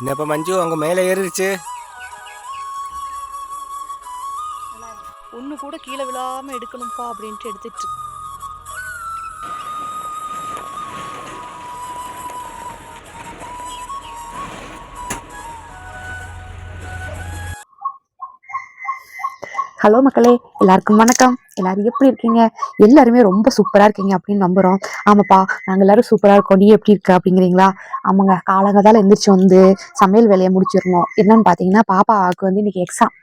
என்னப்பா மஞ்சு அங்கே மேலே ஏறிடுச்சு. ஒன்று கூட கீழே விழாம எடுக்கணும்ப்பா அப்படின்ட்டு எடுத்துட்டு. ஹலோ மக்களே எல்லாருக்கும் வணக்கம். எல்லாரும் எப்படி இருக்கீங்க? எல்லாருமே ரொம்ப சூப்பரா இருக்கீங்க அப்படின்னு நம்புறோம். ஆமாப்பா நாங்க எல்லாரும் சூப்பரா இருக்கோம். நீ எப்படி இருக்க அப்படிங்கிறீங்களா? ஆமாங்க காலங்கதால எந்திரிச்சு வந்து சமையல் வேலையை முடிச்சிடணும். என்னன்னு பாத்தீங்கன்னா பாப்பாவுக்கு வந்து இன்னைக்கு எக்ஸாம்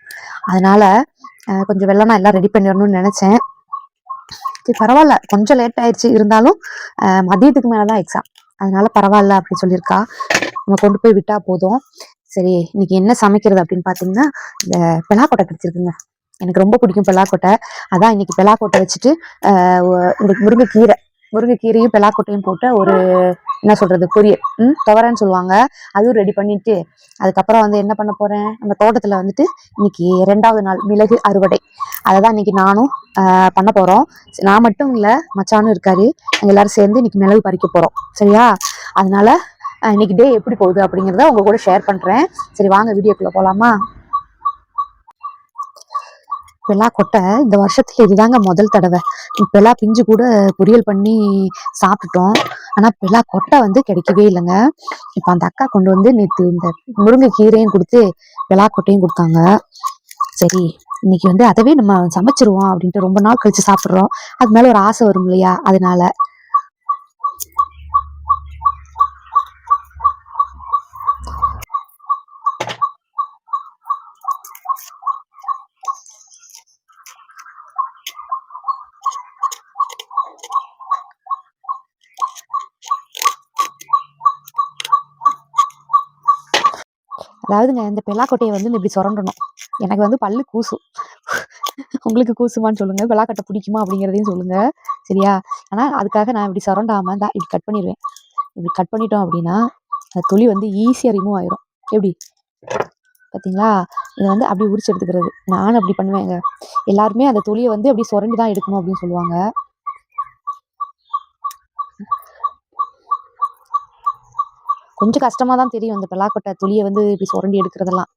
அதனால கொஞ்சம் கொஞ்சம் வெள்ளம் எல்லாம் ரெடி பண்ணிடணும்னு நினைச்சேன். சரி பரவாயில்ல. கொஞ்சம் லேட் ஆயிடுச்சு. இருந்தாலும் மதியத்துக்கு மதியத்துக்கு மேலதான் எக்ஸாம் அதனால பரவாயில்ல அப்படின்னு சொல்லியிருக்கா. நம்ம கொண்டு போய் விட்டா போதும். சரி இன்னைக்கு என்ன சமைக்கிறது அப்படின்னு பாத்தீங்கன்னா இந்த பிளாக்கொட்டை கிடைச்சிருக்குங்க. எனக்கு ரொம்ப பிடிக்கும் பெலாக்கொட்டை. அதான் இன்னைக்கு பெலாக்கொட்டை வச்சுட்டு இந்த முருங்கைக்கீரை முருங்கைக்கீரையும் பெலாக்கொட்டையும் போட்டு ஒரு என்ன சொல்றது பொரியல். ம் துவரன்னு சொல்லுவாங்க. அதுவும் ரெடி பண்ணிட்டு அதுக்கப்புறம் வந்து என்ன பண்ண போறேன்? நம்ம தோட்டத்துல வந்துட்டு இன்னைக்கு ரெண்டாவது நாள் மிளகு அறுவடை. அதை தான் இன்னைக்கு நானும் பண்ண போறோம். நான் மட்டும் இல்லை மச்சானும் இருக்காரு. நாங்க எல்லாரும் சேர்ந்து இன்னைக்கு மிளகு பறிக்க போறோம். சரியா? அதனால இன்னைக்கு டே எப்படி போகுது அப்படிங்கிறத உங்க கூட ஷேர் பண்றேன். சரி வாங்க வீடியோக்குள்ள போலாமா? பெலா கொட்டை இந்த வருஷத்துல இதுதாங்க முதல் தடவை. பெலா பிஞ்சு கூட பொரியல் பண்ணி சாப்பிட்டுட்டோம். ஆனால் பெலா கொட்டை வந்து கிடைக்கவே இல்லைங்க. இப்போ அந்த அக்கா கொண்டு வந்து நேற்று இந்த முருங்கை கீரையும் கொடுத்து பெலா கொட்டையும் கொடுத்தாங்க. சரி இன்னைக்கு வந்து அதவே நம்ம சமைச்சிருவோம் அப்படின்ட்டு ரொம்ப நாள் கழிச்சு சாப்பிட்றோம். அது மேலே ஒரு ஆசை வரும் இல்லையா? அதனால அதாவதுங்க இந்த பெலாக்கொட்டையை வந்து இப்படி சுரண்டணும். எனக்கு வந்து பல்லு கூசும் உங்களுக்கு கூசுமான்னு சொல்லுங்க. பெலாக்கொட்டை பிடிக்குமா அப்படிங்கிறதையும் சொல்லுங்க. சரியா? ஆனால் அதுக்காக நான் இப்படி சுரண்டாம தான் இப்படி கட் பண்ணிடுவேன் இப்படி கட் பண்ணிட்டோம் அப்படின்னா அந்த துளி வந்து ஈஸியாக ரிமூவ் ஆயிரும். எப்படி? பார்த்தீங்களா இதை வந்து அப்படி உரிச்சு எடுத்துக்கிறது. நானும் அப்படி பண்ணுவேங்க. எல்லாருமே அந்த துளியை வந்து அப்படி சுரண்டி தான் எடுக்கணும் அப்படின்னு சொல்லுவாங்க. கொஞ்சம் கஷ்டமா தான் தெரியும் இந்த பலாக்கொட்டை துளியை வந்து இப்படி சுரண்டி எடுக்கிறதெல்லாம்.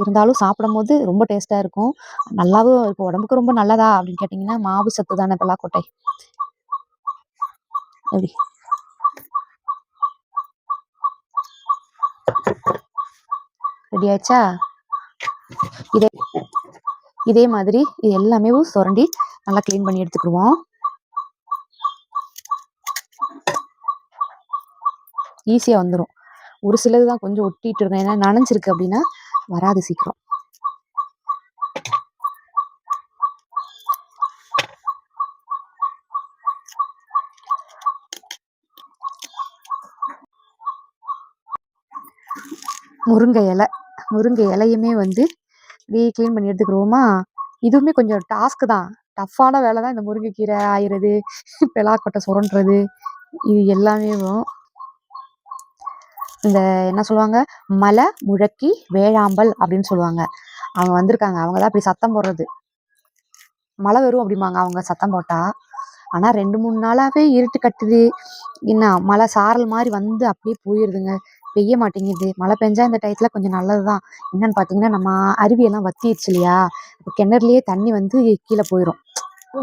இருந்தாலும் சாப்பிடும்போது ரொம்ப டேஸ்டா இருக்கும். நல்லாவும் இருக்கும் உடம்புக்கு ரொம்ப நல்லதா அப்படின்னு கேட்டிங்கன்னா மாவு சத்து தானே பலாக்கொட்டை. எப்படி ரெடி ஆயிடுச்சா? இதே இதே மாதிரி இது எல்லாமே சுரண்டி நல்லா க்ளீன் பண்ணி எடுத்துக்கிடுவோம். ஈஸியாக வந்துடும் ஒரு சிலது தான் கொஞ்சம் ஒட்டிட்டு இருக்கும். ஏன்னா நனைஞ்சிருக்கு அப்படின்னா வராது சீக்கிரம். முருங்கை இலை. முருங்கை இலையுமே வந்து இப்படியே க்ளீன் பண்ணி எடுத்துக்கிறோமா இதுவுமே கொஞ்சம் டாஸ்க் தான். டஃப்பான வேலை தான் இந்த முருங்கைக்கீரை ஆயிறது பெலாக்கொட்டை சுரண்டுறது. இது எல்லாமே இந்த என்ன சொல்லுவாங்க? மலை முழக்கி வேழாம்பல் அப்படின்னு சொல்லுவாங்க. அவங்க வந்திருக்காங்க. அவங்க தான் அப்படி சத்தம் போடுறது. மழை வரும் அப்படிம்பாங்க. அவங்க சத்தம் போட்டா. ஆனா ரெண்டு மூணு நாளாவே இருட்டு கட்டுது. என்ன மழை சாரல் மாதிரி வந்து அப்படியே போயிருதுங்க. பெய்ய மாட்டேங்குது. மழை பெஞ்சா இந்த டயத்துல கொஞ்சம் நல்லதுதான். என்னன்னு பாத்தீங்கன்னா நம்ம அருவியெல்லாம் வத்திடுச்சு இல்லையா? இப்போ கிணறுலயே தண்ணி வந்து கீழே போயிடும்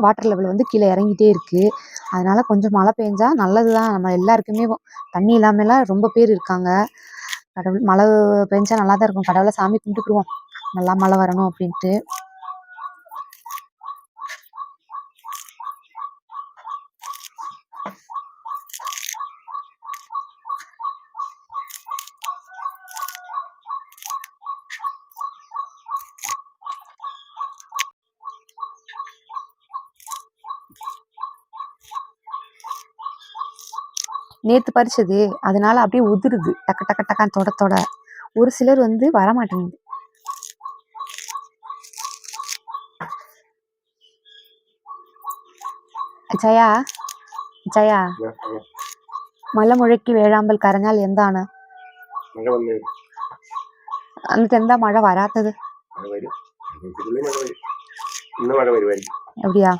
வாட்டர் லெவல் வந்து கீழே இறங்கிட்டே இருக்குது அதனால் கொஞ்சம் மழை பெஞ்சால் நல்லது தான் நம்ம எல்லாருக்குமே தண்ணி இல்லாமலாம் ரொம்ப பேர் இருக்காங்க. கடவுள் மழை பெஞ்சால் நல்லா தான் இருக்கும். கடவுளை சாமி கும்பிட்டுக்குருவோம் நல்லா மழை வரணும் அப்படின்ட்டு. நேத்து பறிச்சது அதனால அப்படியே உதிருது டக்கு டக்கு டக்கான்னு தொட தொட ஒரு சிலர் வந்து வரமாட்டேங்குது ஜயா ஜயா மலை முழக்கி വേഴാമ്പൽ കരഞ്ഞാൽ എന്താണ് മഴ വന്ന് എന്നിട്ട് എന്താ മഴ വരാത്തത് മഴ വരും ഇതിനുള്ളിൽ മഴ വരും ഇന്ന് മഴ വരുമായിരിക്കും எப்படியா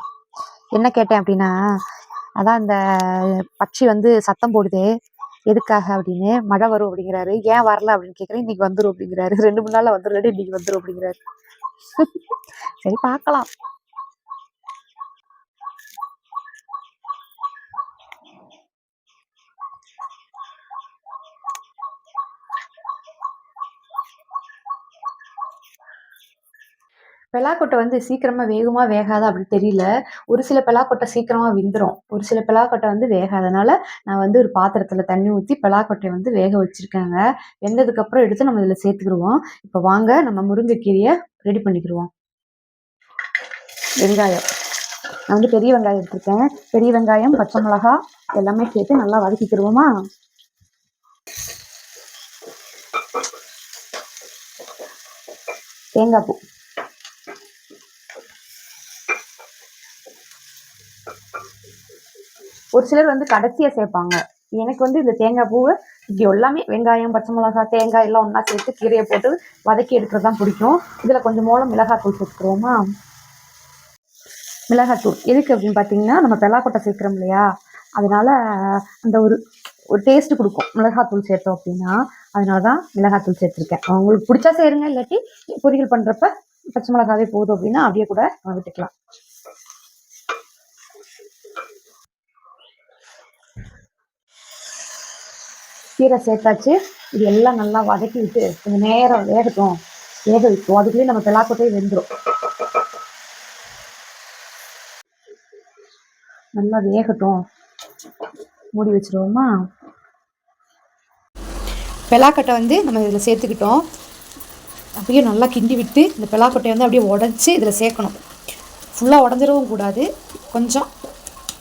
என்ன கேட்டேன் அப்படின்னா அதான் இந்த பட்சி வந்து சத்தம் போடுதே எதுக்காக அப்படின்னு மழை வரும் அப்படிங்கிறாரு. ஏன் வரல அப்படின்னு கேட்குறேன் இன்னைக்கு வந்துடும் அப்படிங்கிறாரு. ரெண்டு மூணு நாளில் வந்துடும் இன்னைக்கு வந்துடும் அப்படிங்கிறாரு. சரி பார்க்கலாம். பலாக்கொட்டை வந்து சீக்கிரமா வேகமாக வேகாதா அப்படின்னு தெரியல. ஒரு சில பலாக்கொட்டை சீக்கிரமா விந்துரும் ஒரு சில பலாக்கொட்டை வந்து வேகாதனால நான் வந்து ஒரு பாத்திரத்துல தண்ணி ஊற்றி பலாக்கொட்டையை வந்து வேக வச்சிருக்காங்க. வெந்ததுக்கு அப்புறம் எடுத்து நம்ம இதில் சேர்த்துக்கிடுவோம் இப்போ வாங்க நம்ம முருங்கைக்கீரையை ரெடி பண்ணிக்கிடுவோம் வெங்காயம். நான் வந்து பெரிய வெங்காயம் எடுத்திருக்கேன். பெரிய வெங்காயம் பச்சை மிளகா எல்லாமே சேர்த்து நல்லா வதக்கிக்கிடுவோமா தேங்காய் பூ. ஒரு சிலர் வந்து கடைசியாக சேர்ப்பாங்க. எனக்கு வந்து இந்த தேங்காய் பூவை இப்படி எல்லாமே வெங்காயம் பச்சை மிளகாய் தேங்காய் எல்லாம் ஒன்றா சேர்த்து கீரையை போட்டு வதக்கி எடுக்கிறது தான் பிடிக்கும். இதில் கொஞ்சம் மூலம் மிளகாத்தூள் சேர்த்துக்கிறோமா? மிளகாத்தூள் எதுக்கு அப்படின்னு பார்த்தீங்கன்னா நம்ம பெலாக்கொட்டை சேர்க்குறோம் இல்லையா? அதனால் அந்த ஒரு ஒரு டேஸ்ட் கொடுக்கும். மிளகாத்தூள் சேர்த்தோம் அப்படின்னா அதனால தான் மிளகாத்தூள் சேர்த்துருக்கேன். உங்களுக்கு பிடிச்சா சேருங்க இல்லாட்டி பொரியல் பண்ணுறப்ப பச்சை மிளகாவே போதும் அப்படின்னா அப்படியே கூட நம்ம விட்டுக்கலாம். கீரை சேர்த்தாச்சு. இது எல்லாம் நல்லா வதக்கி விட்டு கொஞ்சம் நேரம் வேகட்டும். வேக வைக்கும் அதுக்குள்ளேயே நம்ம பிளாக்கொட்டையும் வெந்துடும் நல்லா வேகட்டும். மூடி வச்சிருவோமா? பெலாக்கட்டை வந்து நம்ம இதில் சேர்த்துக்கிட்டோம். அப்படியே நல்லா கிண்டி விட்டு இந்த பெலாக்கொட்டையை வந்து அப்படியே உடச்சி இதில் சேர்க்கணும். ஃபுல்லாக உடஞ்சிடவும் கூடாது. கொஞ்சம்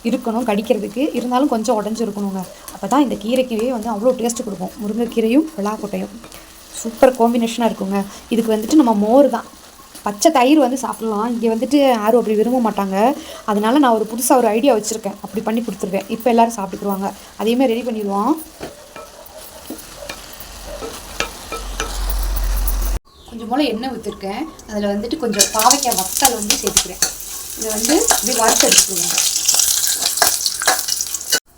இருக்கணும் கடிக்கிறதுக்கு. இருந்தாலும் கொஞ்சம் உடஞ்சிருக்கணுங்க. அப்போ தான் இந்த கீரைக்குவே வந்து அவ்வளோ டேஸ்ட்டு கொடுக்கும். முருங்கைக்கீரையும் விழாக்கொட்டையும் சூப்பர் காம்பினேஷனாக இருக்குங்க. இதுக்கு வந்துட்டு நம்ம மோர் தான். பச்சை தயிர் வந்து சாப்பிட்லாம். இங்கே வந்துட்டு யாரும் அப்படி விரும்ப மாட்டாங்க. அதனால நான் ஒரு புதுசாக ஒரு ஐடியா வச்சுருக்கேன். அப்படி பண்ணி கொடுத்துருவேன். இப்போ எல்லோரும் சாப்பிட்டுக்குருவாங்க. அதையுமே ரெடி பண்ணிடுவோம். கொஞ்சம் போல் எண்ணெய் ஊற்றிருக்கேன் அதில் வந்துட்டு கொஞ்சம் பாவைக்காய் வத்தல் வந்து சேர்த்துக்கிறேன். இதை வந்து இப்படி வறுத்து எடுத்துக்குவேன்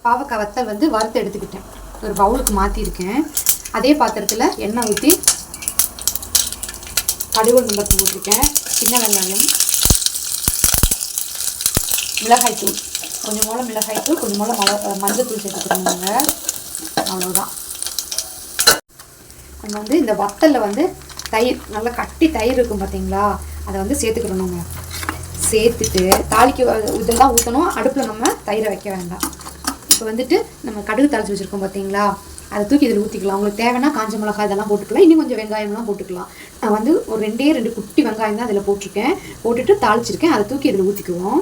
பாவக்காய் வத்தல் வந்து வறுத்து எடுத்துக்கிட்டேன். ஒரு பவுலுக்கு மாற்றிருக்கேன் அதே பாத்திரத்தில் எண்ணெய் ஊற்றி கடுகு நம்பர் போட்டிருக்கேன். சின்ன வெங்காயம் மிளகாய்த்தூள் கொஞ்சம் மூலம் மிளகாய்த்தூள் கொஞ்சம் மூலம் மொள மஞ்சத்தூள் சேர்த்துக்கிறோங்க அவ்வளோதான் நம்ம வந்து இந்த வத்தலில் வந்து தயிர் நல்லா கட்டி தயிர் இருக்கும் பார்த்தீங்களா அதை வந்து சேர்த்துக்கிறோணுங்க சேர்த்துட்டு தாளிக்கு இதெல்லாம் ஊற்றணும் அடுப்பில் நம்ம தயிரை வைக்க வேண்டாம். இப்போ வந்துட்டு நம்ம கடுகு தாளித்து வச்சுருக்கோம் பார்த்தீங்களா அதை தூக்கி இதில் ஊற்றிக்கலாம் உங்களுக்கு தேவைன்னா காஞ்ச மிளகாய் இதெல்லாம் போட்டுக்கலாம். இன்னும் கொஞ்சம் வெங்காயம்லாம் போட்டுக்கலாம். நான் வந்து ஒரு ரெண்டே ரெண்டு குட்டி வெங்காயம் தான் அதில் போட்டிருக்கேன். போட்டுட்டு தாளிச்சிருக்கேன். அதை தூக்கி இதில் ஊற்றிக்குவோம்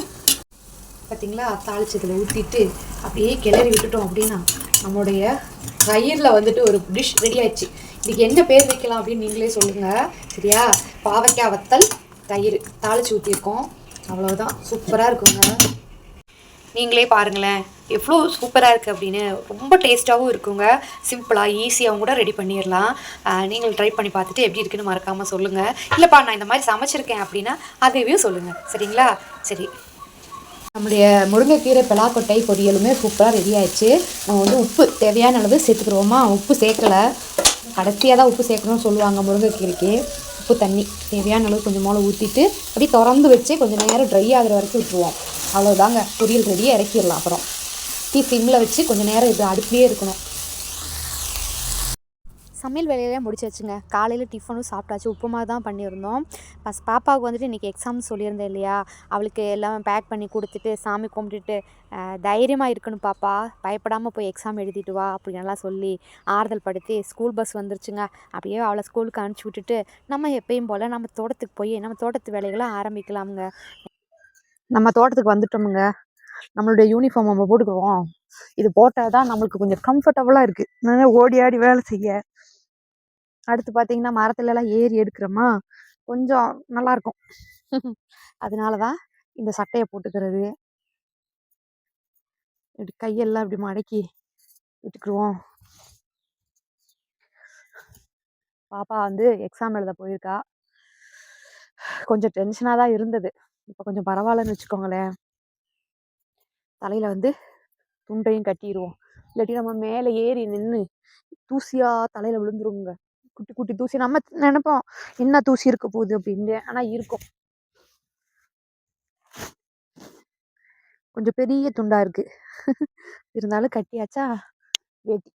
பார்த்தீங்களா தாளிச்சு இதில் ஊற்றிட்டு அப்படியே கிளறி விட்டுட்டோம் அப்படின்னா நம்மளுடைய தயிரில் வந்துட்டு ஒரு டிஷ் ரெடி ஆயிடுச்சு. இதுக்கு என்ன பேர் வைக்கலாம் அப்படின்னு நீங்களே சொல்லுங்கள் சரியா? பாவைக்காய் வத்தல் தயிர். தாளிச்சு ஊற்றிருக்கோம் அவ்வளோதான் சூப்பராக இருக்குங்க. நீங்களே பாருங்களேன். எவ்வளோ சூப்பராக இருக்குது அப்படின்னு ரொம்ப டேஸ்ட்டாகவும் இருக்குங்க. சிம்பிளாக ஈஸியாகவும் கூட ரெடி பண்ணிடலாம். நீங்கள் ட்ரை பண்ணி பார்த்துட்டு எப்படி இருக்குன்னு மறக்காமல் சொல்லுங்கள் இல்லைப்பா நான் இந்த மாதிரி சமைச்சிருக்கேன் அப்படின்னா அதையும் சொல்லுங்கள் சரிங்களா? சரி. நம்முடைய முருங்கைக்கீரை பலாக்கொட்டை பொரியலுமே சூப்பராக ரெடி ஆயிடுச்சு. நம்ம வந்து உப்பு தேவையான அளவு சேர்த்துக்கிறோமா உப்பு சேர்க்கலை. கடைசியாக தான் உப்பு சேர்க்கணும்னு சொல்லுவாங்க முருங்கைக்கீரைக்கு. உப்பு தண்ணி தேவையான அளவு கொஞ்சம் மேலே ஊற்றிட்டு அப்படியே திறந்து வச்சு கொஞ்சம் நேரம் ட்ரை ஆகுற வரைக்கும் விட்டுருவோம். அவ்வளோதாங்க பொரியல் ரெடியாக இறக்கிடலாம் அப்புறம். தீ சிம்மில் வச்சு கொஞ்சம் நேரம் இது அடுப்புலேயே இருக்கணும். சமையல் வேலையெல்லாம் முடிச்சாச்சுங்க. காலையில் டிஃபனும் சாப்பிட்டாச்சு. உப்புமா தான் பண்ணியிருந்தோம். பஸ் பாப்பாவுக்கு வந்துட்டு இன்றைக்கி எக்ஸாம் சொல்லியிருந்தேன் இல்லையா? அவளுக்கு எல்லாம் பேக் பண்ணி கொடுத்துட்டு சாமி கும்பிட்டுட்டு தைரியமாக இருக்கணும் பாப்பா. பயப்படாமல் போய் எக்ஸாம் எழுதிட்டு வா அப்படின்லாம் சொல்லி ஆறுதல் படுத்தி ஸ்கூல் பஸ் வந்துருச்சுங்க. அப்படியே அவளை ஸ்கூலுக்கு அனுப்பிச்சி விட்டுட்டு நம்ம எப்பயும் போல் நம்ம தோட்டத்துக்கு போய் நம்ம தோட்டத்து வேலைகளை ஆரம்பிக்கலாமுங்க. நம்ம தோட்டத்துக்கு வந்துட்டோமுங்க. நம்மளுடைய யூனிஃபார்ம் நம்ம போட்டுக்குவோம் இது போட்டால் தான் நம்மளுக்கு கொஞ்சம் கம்ஃபர்டபுளாக இருக்குது ஓடி ஆடி வேலை செய்ய? அடுத்து பார்த்தீங்கன்னா மரத்துலலாம் ஏறி எடுக்கிறோமா? கொஞ்சம் நல்லாயிருக்கும் அதனால தான் இந்த சட்டையை போட்டுக்கிறது. இப்படி கையெல்லாம் இப்படி மடக்கி விட்டுக்குருவோம் பாப்பா வந்து எக்ஸாம் எழுத போயிருக்கா. கொஞ்சம் டென்ஷனாக தான் இருந்தது. இப்போ கொஞ்சம் பரவாயில்லன்னு வச்சுக்கோங்களேன். தலையில் வந்து துண்டையும் கட்டிடுவோம் இல்லாட்டி நம்ம மேலே ஏறி நின்று தூசியாக தலையில் விழுந்துருங்க குட்டி குட்டி தூசி. நம்ம நினைப்போம் என்ன தூசி இருக்க போகுது? அப்படின்னு ஆனால் இருக்கும். கொஞ்சம் பெரிய துண்டாக இருக்குது இருந்தாலும் கட்டியாச்சா? வேட்டி.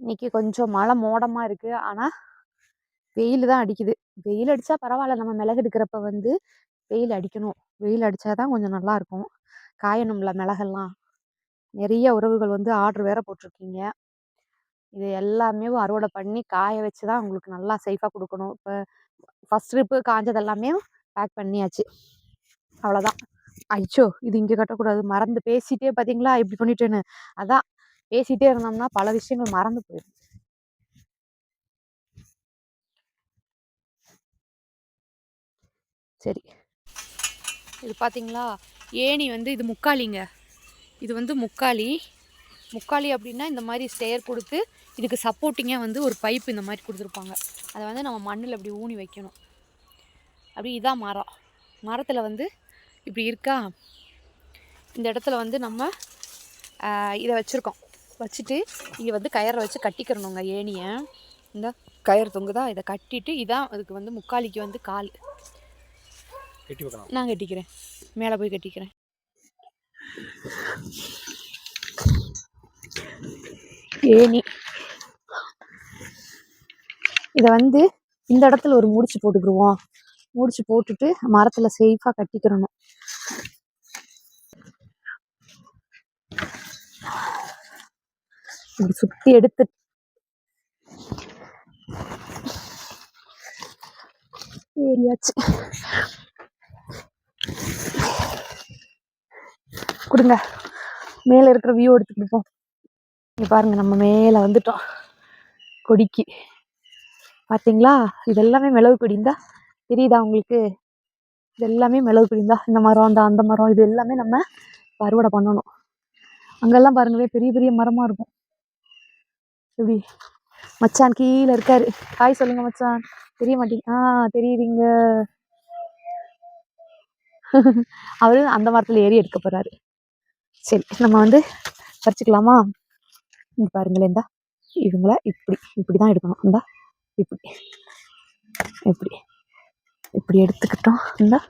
இன்னைக்கு கொஞ்சம் மழை மோடமா இருக்கு. ஆனா வெயில் தான் அடிக்குது. வெயில் அடிச்சா பரவாயில்ல. நம்ம மிளகு எடுக்கிறப்ப வந்து வெயில் அடிக்கணும். வெயில் அடிச்சாதான் கொஞ்சம் நல்லா இருக்கும். காயணும்ல மிளகெல்லாம். நிறைய உறவுகள் வந்து ஆர்டர் வேற போட்டிருக்கீங்க. இது எல்லாமே அறுவடை பண்ணி காய வச்சு தான் உங்களுக்கு நல்லா சேஃபாக கொடுக்கணும். இப்போ ஃபஸ்ட் ட்ரிப்பு காஞ்சது எல்லாமே பேக் பண்ணியாச்சு. அவ்வளோதான் ஐச்சோ இது இங்கே கட்டக்கூடாது. மறந்து பேசிட்டே பார்த்தீங்களா இப்படி பண்ணிட்டேன்னு. அதான் பேசிட்டே இருந்தோம்னா பல விஷயங்கள் மறந்து போயிடும். சரி. இது பார்த்தீங்களா ஏணி வந்து இது முக்காலிங்க. இது வந்து முக்காலி. முக்காலி அப்படின்னா இந்த மாதிரி ஸ்டேயர் கொடுத்து இதுக்கு சப்போர்ட்டிங்காக வந்து ஒரு பைப் இந்த மாதிரி கொடுத்துருப்பாங்க. அதை வந்து நம்ம மண்ணில் அப்படி ஊனி வைக்கணும். அப்படி இதான் மரம். மரத்தில் வந்து இப்படி இருக்கா? இந்த இடத்துல வந்து நம்ம இதை வச்சுருக்கோம். வச்சுட்டு இங்கே வந்து கயரை வச்சு கட்டிக்கிறணுங்க ஏணியை. இந்த கயிறு தொங்குதா? இதை கட்டிட்டு இதான் அதுக்கு வந்து முக்காலிக்கு வந்து கால். கட்டி வைக்கலாம். நான் கட்டிக்கிறேன். மேலே போய் கட்டிக்கிறேன். ஏணி. இதை வந்து இந்த இடத்துல ஒரு முடிச்சு போட்டுக்கிருவோம் முடிச்சு போட்டுட்டு மரத்துல சேஃபா கட்டிக்கிறணும். இப்படி சுத்தி எடுத்து ஏறியாச்சு. கொடுங்க. மேல இருக்கிற வியூ எடுத்துக்கிட்டு போ. இங்க பாருங்க நம்ம மேல வந்துட்டோம். கொடிக்கு. பாத்தீங்களா? இது எல்லாமே மிளகு கொடிந்தா தெரியுதா உங்களுக்கு? இது எல்லாமே மிளகு கொடி இந்த. மரம் அந்த அந்த மரம் இது எல்லாமே நம்ம அறுவடை பண்ணணும். அங்கெல்லாம் பாருங்களேன் பெரிய பெரிய மரமா இருக்கும். எப்படி? மச்சான் கீழே இருக்காரு. ஹாய் சொல்லுங்க மச்சான். தெரிய மாட்டீங்க ஆ தெரியுதுங்க. அவரு அந்த மரத்துல ஏறி எடுக்க போறாரு. சரி நம்ம வந்து பறிச்சுக்கலாமா? இங்க பாருங்களேன் இந்தா. இவங்கள இப்படி இப்படி தான் எடுக்கணும். இந்தா இப்படி. இப்படி. இப்படி எடுத்துக்கிட்டோம். இந்தா.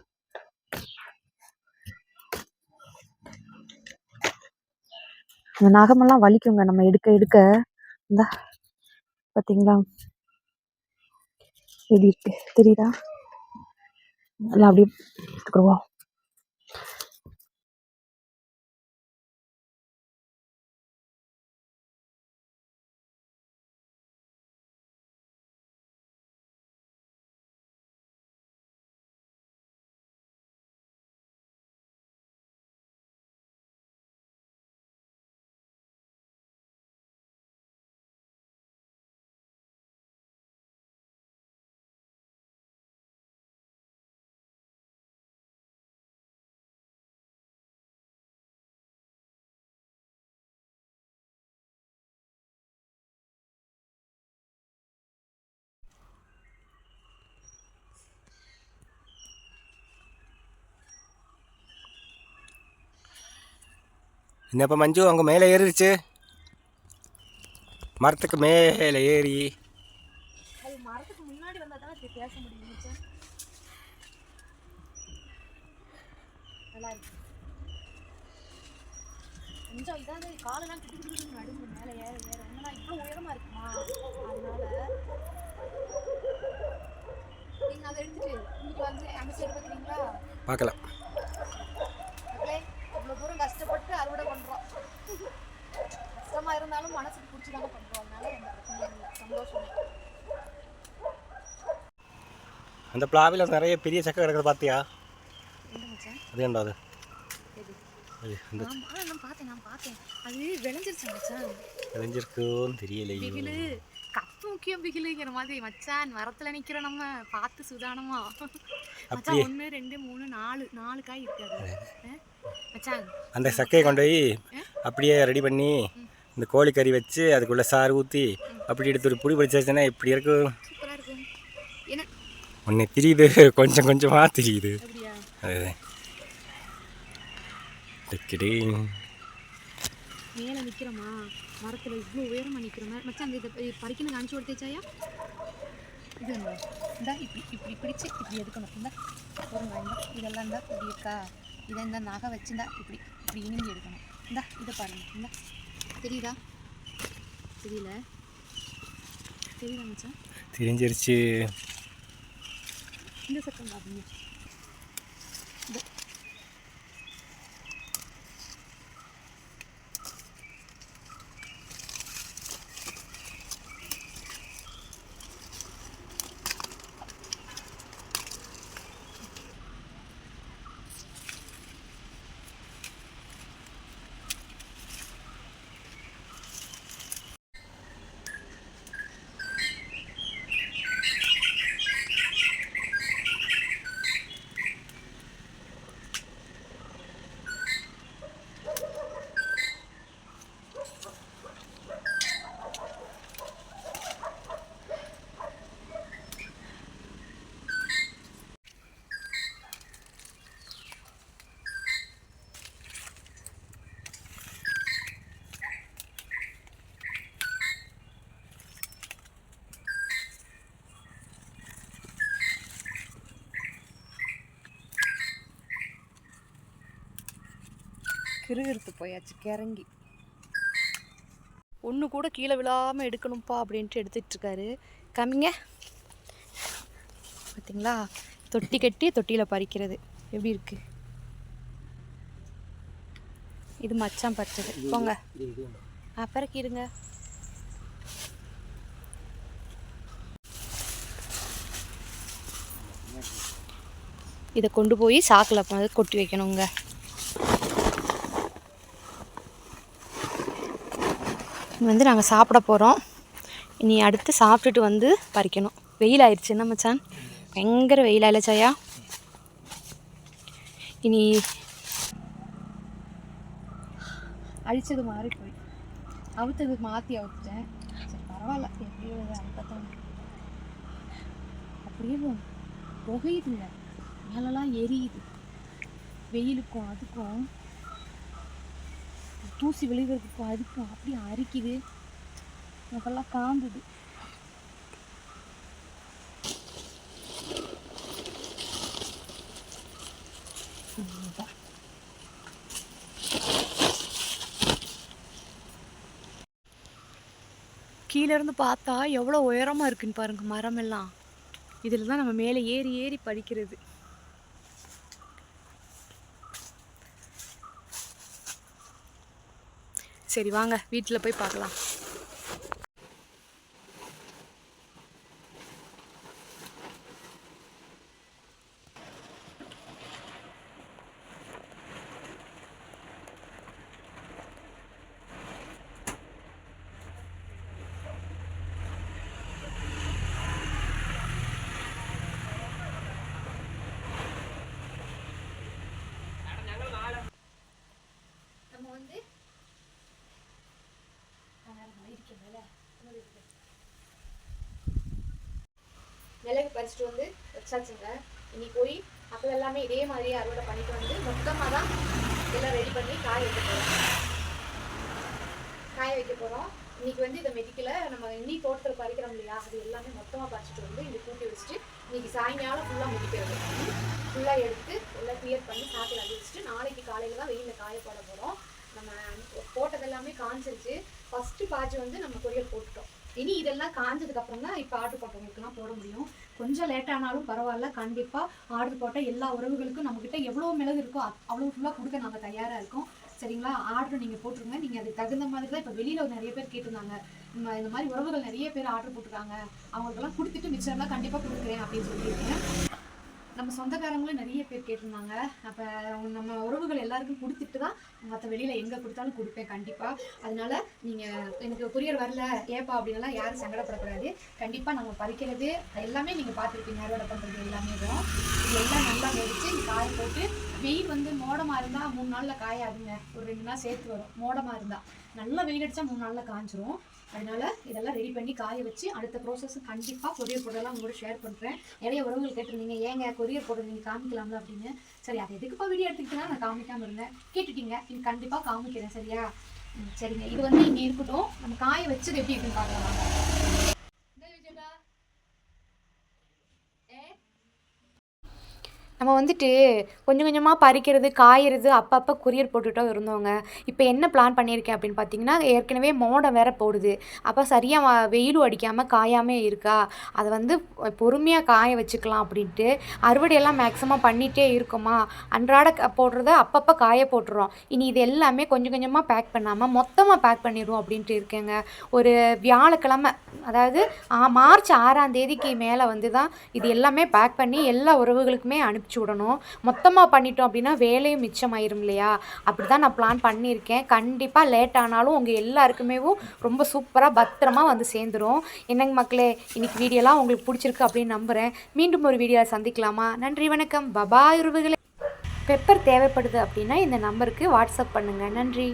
இந்த நகமெல்லாம் வலிக்குங்க. நம்ம எடுக்க எடுக்க. இந்த பார்த்தீங்களா எப்படி இருக்கு. தெரியுதா? நல்லா அப்படியே எடுத்துக்கிடுவோம். என்னப்பா மஞ்சு அங்கே மேலே ஏறிடுச்சு. மரத்துக்கு மேலே ஏறி. கொஞ்சம் இதாவது காலெல்லாம் கிட்டு கிட்டு நடுங்க மேலே ஏற ஏற. என்னன்னா இவ்வளோ உயரமா இருக்குமா? அதனால நீங்க அதை எடுத்துட்டு இங்க வந்து அந்த சைடு பார்க்குறீங்களா பார்க்கல மக்களே இவ்வளோ தூரம் கஷ்டப்பட்டு அறுவடை பண்ணுறோம் கஷ்டமா இருந்தாலும் மனசுக்கு பிடிச்சி தானே பண்ணுறோம் அதனால எந்த பிரச்சனையும் இல்லை சந்தோஷம். அந்த பிளாவில் நிறைய பெரிய சக்கை கிடக்குது பார்த்தியா அது ஏன்டா அது? தெரிஞ்சிருக்குன்னு தெரியலையே. கப்பு முக்கியம் பிகிலுங்கிற மாதிரி மச்சான் மரத்துல நிக்கிற நம்ம பார்த்து சுதானமா. மச்சான் ஒன்று ரெண்டு மூணு நாலு நாலு காய் இருக்காது மச்சான். அந்த சக்கையை கொண்டு போய் அப்படியே ரெடி பண்ணி இந்த கோழிக்கறி வச்சு அதுக்குள்ளே சாறு ஊற்றி அப்படி எடுத்து ஒரு புடி பிடிச்சாச்சுன்னா இப்படி இருக்கும் ஒன்று தெரியுது. கொஞ்சம் கொஞ்சமாக தெரியுது. அதுதான் டிக்கிடி. மேலே நிற்கிறோமா மரத்தில் இவ்வளோ உயரமாக நிற்கிறோமா மச்சான் அந்த இதை பறிக்கணும் காமிச்சு கொடுத்தேச்சாயா? இது இந்தா இப்படி இப்படி பிடிச்சு இப்படி எடுக்கணும். இந்த பாருங்க இதெல்லாம் இந்த இப்படி இருக்கா? இதை இந்த நகை வச்சுந்தா இப்படி இப்படி இனிமே எடுக்கணும். இந்தா இதை பாருங்க. இந்த. தெரியுதா? தெரியல. தெரியுதா மச்சான். தெரிஞ்சிருச்சு. இந்த சத்தம் பாருங்க. கிருகிருத்து போயாச்சு கிறங்கி. ஒன்று கூட கீழே விழாமல் எடுக்கணும்ப்பா அப்படின்ட்டு எடுத்துட்டு இருக்காரு. கம்மிங்க. பார்த்தீங்களா தொட்டி கட்டி தொட்டியில் பறிக்கிறது. எப்படி இருக்கு? இது மச்சான் பறிச்சது. போங்க. அப்புறம் இருங்க இதை கொண்டு போய் சாக்கில் கொட்டி வைக்கணுங்க. வந்து நாங்கள் சாப்பிட போகிறோம் இனி அடுத்து சாப்பிட்டுட்டு வந்து பறிக்கணும். வெயில் ஆயிடுச்சு என்ன மச்சான்? பயங்கர வெயில் ஆயிடுச்சாயா இனி அழிச்சது மாறி போய். அவுத்தது மாற்றி அவுத்துட்டேன். சரி பரவாயில்ல. எப்படியோ அவுக்கத்தான் அப்படியே புகையுது புகையுதுங்க மேலெல்லாம் எரியுது. வெயிலுக்கும் அதுக்கும் தூசி விழுகிறதுக்கும் அதுக்கும் அப்படியே அரிக்குது. எனக்கெல்லாம் காந்துது. கீழே இருந்து பார்த்தா எவ்வளோ உயரமாக இருக்குன்னு பாருங்க மரம் எல்லாம் இதில் தான் நம்ம மேலே ஏறி ஏறி படிக்கிறது. சரி வாங்க. வீட்டில் போய் பார்க்கலாம். பறிச்சுட்டு வந்து வச்சாச்சுங்க. இனி போய் அப்போ எல்லாமே இதே மாதிரி அறுவடை பண்ணிட்டு வந்து மொத்தமாக தான் எல்லாம் ரெடி பண்ணி காய வைக்க போகிறோம் காய வைக்க போகிறோம் இன்னைக்கு வந்து இதை மெதிக்கல நம்ம இன்னி தோட்டத்தில் பறிக்கிறோம் இல்லையா? அது எல்லாமே மொத்தமாக பறிச்சுட்டு வந்து இங்கே கூட்டி வச்சுட்டு இன்னைக்கு சாயங்காலம் ஃபுல்லாக முடிக்கிறது. ஃபுல்லாக எடுத்து எல்லாம் கிளியர் பண்ணி சாக்கில் அடி வச்சுட்டு நாளைக்கு காலையில் தான் வெயிலில் காய போட போகிறோம் நம்ம போட்டது எல்லாமே காஞ்சிருச்சு ஃபஸ்ட்டு பாஜி வந்து நம்ம கொரியர் போட்டுட்டோம். இனி இதெல்லாம் காஞ்சதுக்கு அப்புறம் தான் இப்போ ஆர்டர் போட்டவங்களுக்குலாம் போட முடியும். கொஞ்சம் லேட் ஆனாலும் பரவாயில்ல கண்டிப்பாக ஆர்டர் போட்ட எல்லா உறவுகளுக்கும் நம்மக்கிட்ட எவ்வளோ மிளகு இருக்கோ அவ்வளோ ஃபுல்லாக கொடுக்க நாங்கள் தயாராக இருக்கோம். சரிங்களா? ஆர்டர் நீங்கள் போட்டுருங்க. நீங்கள் அதுக்கு தகுந்த மாதிரி தான் இப்போ வெளியில் நிறைய பேர் கேட்டிருந்தாங்க. இந்த மாதிரி உறவுகள் நிறைய பேர் ஆர்டர் போட்டுருக்காங்க. அவங்களுக்கெல்லாம் கொடுத்துட்டு மிச்சர்லாம் கண்டிப்பாக கொடுக்குறேன் அப்படின்னு சொல்லியிருக்கேன். நம்ம சொந்தக்காரங்களும் நிறைய பேர் கேட்டிருந்தாங்க. அப்போ நம்ம உறவுகள் எல்லாருக்கும் கொடுத்துட்டு தான் மற்ற வெளியில் எங்கே கொடுத்தாலும் கொடுப்பேன் கண்டிப்பாக அதனால நீங்கள் எனக்கு கொரியர் வரல ஏப்பா அப்படின்லாம் யாரும் சங்கடப்படக்கூடாது. கண்டிப்பாக நம்ம பறிக்கிறது எல்லாமே நீங்கள் பார்த்துருப்பீங்க அறுவடை பண்ணுறது எல்லாமே தான். இது எல்லாம் நல்லா வெடிச்சு காய போட்டு வெயில் வந்து மோடமாக இருந்தால் மூணு நாளில் காயாதுங்க. ஒரு ரெண்டு நாள் சேர்த்து வரும். மோடமாக இருந்தால் நல்லா வெயில் அடித்தா மூணு நாளில் காஞ்சிரும். அதனால இதெல்லாம் ரெடி பண்ணி காய வச்சு அடுத்த ப்ராசஸ் கண்டிப்பாக கொரியர் போடலாம் உங்களோட ஷேர் பண்ணுறேன் நிறைய உறவுகள் கேட்டிருந்தீங்க. ஏங்க கொரியர் போடுறது நீங்கள் காமிக்கலாம்ல அப்படின்னு. சரி அது எதுக்குப்பா வீடியோ எடுத்துக்கிட்டா நான் காமிக்காமல் இருந்தேன். கேட்டுட்டீங்க. நீங்க கண்டிப்பாக காமிக்கிறேன் சரியா? ம், சரிங்க. இது வந்து இங்கே இருக்கட்டும். நம்ம காய வச்சது எப்படி இருக்குன்னு பார்க்கலாம். நம்ம வந்துட்டு கொஞ்சம் கொஞ்சமாக பறிக்கிறது காயறது அப்பப்போ கொரியர் போட்டுட்டோ இருந்தோங்க இப்போ என்ன பிளான் பண்ணியிருக்கேன் அப்படின்னு பார்த்தீங்கன்னா ஏற்கனவே மோடம் வேற போடுது. அப்போ சரியாக வெயிலும் அடிக்காமல் காயாமல் இருக்கா? அதை வந்து பொறுமையாக காய வச்சுக்கலாம் அப்படின்ட்டு அறுவடையெல்லாம் மேக்ஸிமம் பண்ணிகிட்டே இருக்கோமா? அன்றாட போடுறத அப்பப்போ காய போட்டுறோம். இனி இது எல்லாமே கொஞ்சம் கொஞ்சமாக பேக் பண்ணாமல் மொத்தமாக பேக் பண்ணிடுவோம் அப்படின்ட்டு இருக்கேங்க. ஒரு வியாழக்கிழமை அதாவது மார்ச் ஆறாம் தேதிக்கு மேலே வந்து தான் இது எல்லாமே பேக் பண்ணி எல்லா உறவுகளுக்குமே அனுப்பி முடிச்சு விடணும். மொத்தமாக பண்ணிட்டோம் அப்படின்னா வேலையும் மிச்சமாயிரும் இல்லையா? அப்படி தான் நான் பிளான் பண்ணியிருக்கேன். கண்டிப்பாக லேட் ஆனாலும் உங்கள் எல்லாருக்குமேவும் ரொம்ப சூப்பராக பத்திரமா வந்து சேர்ந்துரும். என்னங்க மக்களே இன்னைக்கு வீடியோலாம் உங்களுக்கு பிடிச்சிருக்கு அப்படின்னு நம்புகிறேன் மீண்டும் ஒரு வீடியோவில் சந்திக்கலாமா? நன்றி வணக்கம். பபாய் உறவுகளே. பெப்பர் தேவைப்படுது அப்படின்னா இந்த நம்பருக்கு வாட்ஸ்அப் பண்ணுங்கள் நன்றி.